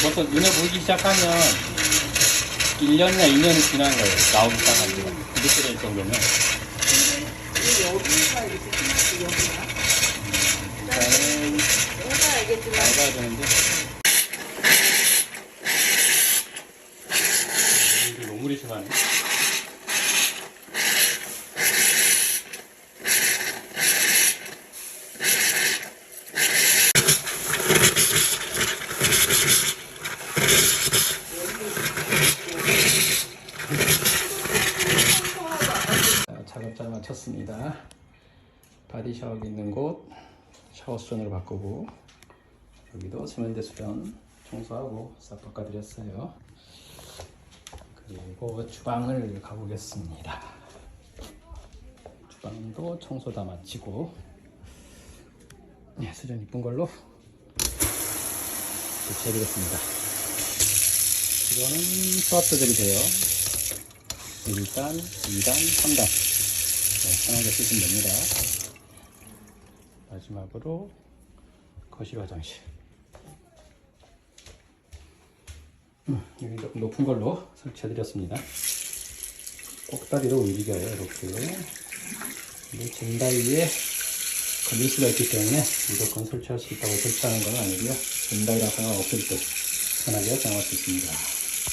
벌써 눈에 보이기 시작하면 1년이나 2년이 지난 거예요. 나오기 시작한 지가. 이렇게 될 정도면. 여기가 이렇게 심하지 여기가? 일단은 여기가 알겠지만 밟아야 되는데. 이게 너무 심하네. 자, 작업 잘 마쳤습니다. 바디 샤워기 있는 곳 샤워 수전으로 바꾸고 여기도 세면대 수전 청소하고 싹 바꿔드렸어요. 그리고 주방을 가보겠습니다. 주방도 청소 다 마치고 네, 수전 이쁜 걸로 교체해드렸습니다. 이거는 조절이 돼요. 1단, 2단, 3단 네, 편하게 쓰시면 됩니다. 마지막으로 거실 화장실 음, 여기 조금 높은 걸로 설치해드렸습니다. 꼭다리로 움직여요 이렇게 근데 젠다이에 걸릴 수가 있기 때문에 무조건 설치할 수 있다고 설치하는 건 아니고요 젠다이랑 상관없을 때 편하게 사용할 수 있습니다.